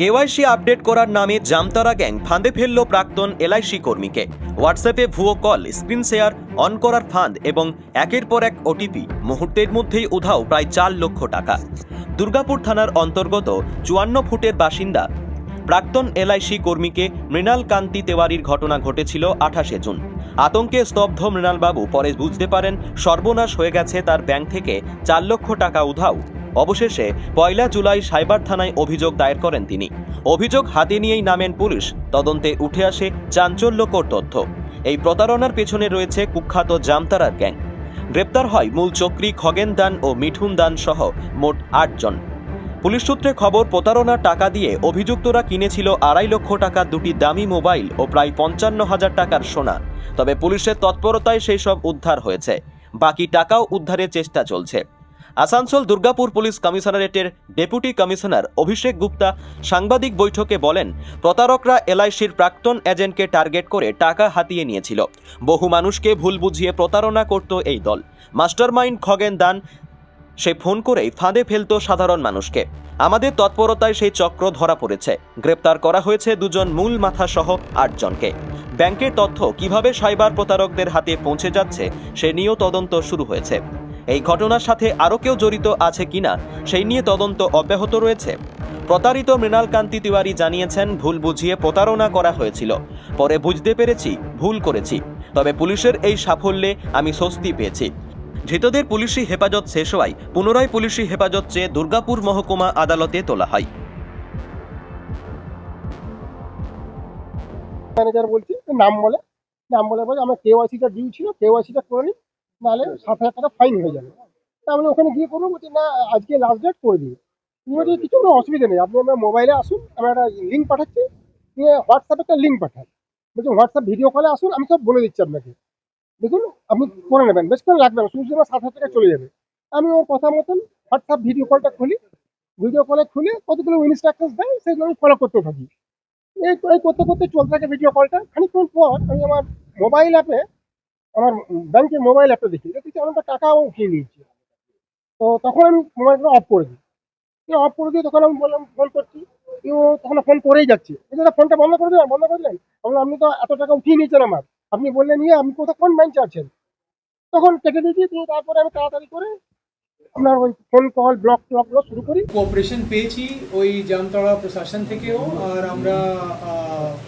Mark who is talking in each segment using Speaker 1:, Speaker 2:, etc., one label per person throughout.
Speaker 1: KYC update করার নামে Jamtara gang ফাঁদে ফেলল প্রাক্তন এলআইসি কর্মীকে। হোয়াটসঅ্যাপে ভুয়ো কল, স্ক্রিন শেয়ার, অন করার ফাঁদ এবং একের পর এক ওটিপি মুহূর্তের মধ্যেই উধাও প্রায় চার লক্ষ টাকা। দুর্গাপুর থানার অন্তর্গত চুয়ান্ন ফুটের বাসিন্দা প্রাক্তন এলআইসি কর্মীকে মৃণাল কান্তি তেওয়ারির ঘটনা ঘটেছিল আঠাশে জুন। আতঙ্কে স্তব্ধ মৃণালবাবু পরে বুঝতে পারেন সর্বনাশ হয়ে গেছে তার ব্যাংক থেকে চার লক্ষ টাকা উধাও। অবশেষে পয়লা জুলাই সাইবার থানায় অভিযোগ দায়ের করেন তিনি। অভিযোগ হাতে নিয়েই নামেন পুলিশ। তদন্তে উঠে আসে চাঞ্চল্যকর তথ্য। এই প্রতারণার পেছনে রয়েছে কুখ্যাত জামতারার গ্যাং। গ্রেপ্তার হয় মূল চক্রী খগেন দান ও মিঠুন দান সহ মোট আটজন পুলিশ সূত্রে খবর প্রতারণার টাকা দিয়ে অভিযুক্তরা কিনেছিল আড়াই লক্ষ টাকার দুটি দামি মোবাইল ও প্রায় পঞ্চান্ন হাজার টাকার সোনা। তবে পুলিশের তৎপরতায় সেই সব উদ্ধার হয়েছে। বাকি টাকাও উদ্ধারের চেষ্টা চলছে। আসানসোল দুর্গাপুর পুলিশ কমিশনারেটের ডেপুটি কমিশনার অভিষেক গুপ্তা সাংবাদিক বৈঠকে বলেন, প্রতারকরা এলআইসির প্রাক্তন এজেন্টকে টার্গেট করে টাকা হাতিয়ে নিয়েছিল। বহু মানুষকে ভুল বুঝিয়ে প্রতারণা করত এই দল। মাস্টারমাইন্ড খগেন দান, সে ফোন করেই ফাঁদে ফেলত সাধারণ মানুষকে। আমাদের তৎপরতায় সেই চক্র ধরা পড়েছে। গ্রেপ্তার করা হয়েছে দুজন মূল মাথা সহ আটজনকে। ব্যাংকের তথ্য কীভাবে সাইবার প্রতারকদের হাতে পৌঁছে যাচ্ছে, সে নিয়েও তদন্ত শুরু হয়েছে। এই ঘটনার সাথে আরও কেউ জড়িত আছে কিনা সেই নিয়ে তদন্ত অব্যাহত রয়েছে। প্রতারিত মৃণাল কান্তি তিওয়ারি জানিয়েছেন, ভুল বুঝিয়ে প্রতারণা করা হয়েছিল। পরে বুঝতে পেরেছি, ভুল করেছি। তবে পুলিশের এই সাফল্যে আমি স্বস্তি পেয়েছি। ধৃতদের পুলিশি হেফাজত শেষ হওয়ায় পুনরায় পুলিশি হেফাজত চেয়ে দুর্গাপুর মহকুমা আদালতে তোলা হয়।
Speaker 2: ম্যানেজার বলছি, নাম বলে নাম বলে বলে আমার কেওয়াইসিটা ডিউ ছিল কেওয়াইসিটা করে নিন নাহলে সাত হাজার টাকা ফাইন হয়ে যাবে। তাহলে ওখানে গিয়ে করব বলছি না, আজকে লাস্ট ডেট করে তুমি বলছি, কিছু কোনো অসুবিধা নেই। আপনি আমার মোবাইলে আসুন, আমি একটা লিঙ্ক পাঠাচ্ছি। নিয়ে হোয়াটসঅ্যাপে একটা লিঙ্ক পাঠান। বলছি হোয়াটসঅ্যাপ ভিডিও কলে আসুন, আমি সব বলে দিচ্ছি আপনাকে। দেখুন, আপনি করে নেবেন, বেশ করে লাগবে না শুধু আমার সাত হাজার টাকা চলে যাবে। আমি ওর কথা মতন হোয়াটসঅ্যাপ ভিডিও কলটা খুলি ভিডিও কলে খুলে কতগুলো ইনস্ট্রাকশন দেয়, সেগুলো আমি ফলো করতে থাকি। এই এই করতে করতে চলতে থাকে ভিডিও কলটা খানিকক্ষণ পর আমি আমার মোবাইল অ্যাপে আমার ব্যাংকের মোবাইল অ্যাপে দেখি দেখি অনেকটা টাকাও উঠিয়ে নিয়েছি। তো তখন আমি মোবাইলটা অফ করে দিই। অফ করে দিয়ে তখন আমি বললাম ফোন করছি। ও তখন ফোন করেই যাচ্ছে। দাদা ফোনটা বন্ধ করে দিলাম বন্ধ করে দিলেন? বললাম, আপনি তো এত টাকা উঠিয়ে নিয়েছেন আমার। আপনি বললেন ইয়ে আপনি কোথাও কোন ব্যাংকে আছেন? তখন কেটে দিয়েছি, দিয়ে তারপরে আমি তাড়াতাড়ি করে আপনার ওই ফোন কল ব্লক টকগুলো শুরু করি।
Speaker 3: কোঅপারেশন পেয়েছি ওই জামতলা প্রশাসন থেকেও, আর আমরা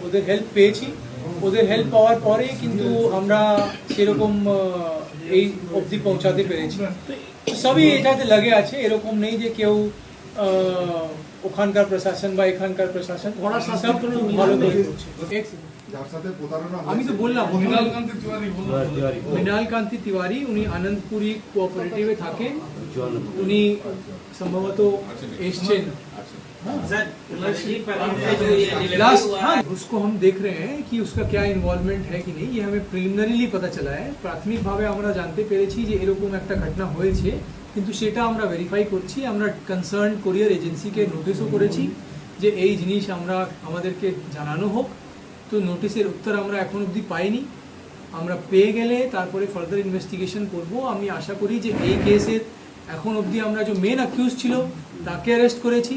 Speaker 3: ওদের হেল্প পেয়েছি। ওদের হেল্প পাওয়ার পরে কিন্তু আমরা সেরকম আহ, এই অবধি পৌঁছাতে পেরেছি। তো সবই এটাতে লাগে আছে এরকম নেই যে কেউ আহ, ওখানকার প্রশাসন বা এখানকার প্রশাসন সব ভালো করে করছে। এক-
Speaker 4: যার সাথে প্রতারণা
Speaker 3: আমি তো
Speaker 4: হয়েছে,
Speaker 3: বললাম
Speaker 5: মৃণালকান্তি তিওয়ারি বলুন।
Speaker 3: মৃণাল কান্তি তিওয়ারি উনি আনন্দপুরি কোঅপারেটিভে থাকেন। উনি সম্ভবত এসছেন। लास्ट हाँ उसको हम देख रहे हैं कि उसका क्या ইনভলভমেন্ট है कि नहीं ये हमें প্রিলিমিনারিলি पता चला है প্রাথমিকভাবে আমরা জানতে পেরেছি যে এরকম একটা ঘটনা হয়েছে কিন্তু সেটা আমরা ভেরিফাই করছি আমরা কনসার্ন কোরিয়ার এজেন্সিকে নোটিশও করেছি যে এই জিনিস আমরা আমাদেরকে জানানো হোক তো নোটিশের উত্তর আমরা এখন অবধি পাইনি আমরা পেয়ে গেলে তারপরে ফার্দার ইনভেস্টিগেশন করব আমি আশা করি যে এই কেসের এখন অবধি আমরা যে মেন অ্যাকিউজ ছিল তাকে অ্যারেস্ট করেছি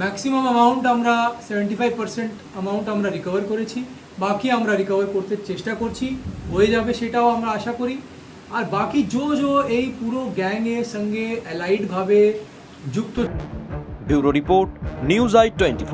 Speaker 3: ম্যাক্সিমাম অ্যামাউন্ট আমরা সেভেন্টি ফাইভ পার্সেন্ট অ্যামাউন্ট আমরা রিকভার করেছি। বাকি আমরা রিকভার করতে চেষ্টা করছি। হয়ে যাবে সেটাও আমরা আশা করি। আর বাকি জো জো এই পুরো গ্যাংয়ের সঙ্গে অ্যালাইডভাবে যুক্ত
Speaker 1: bureau report, news I twenty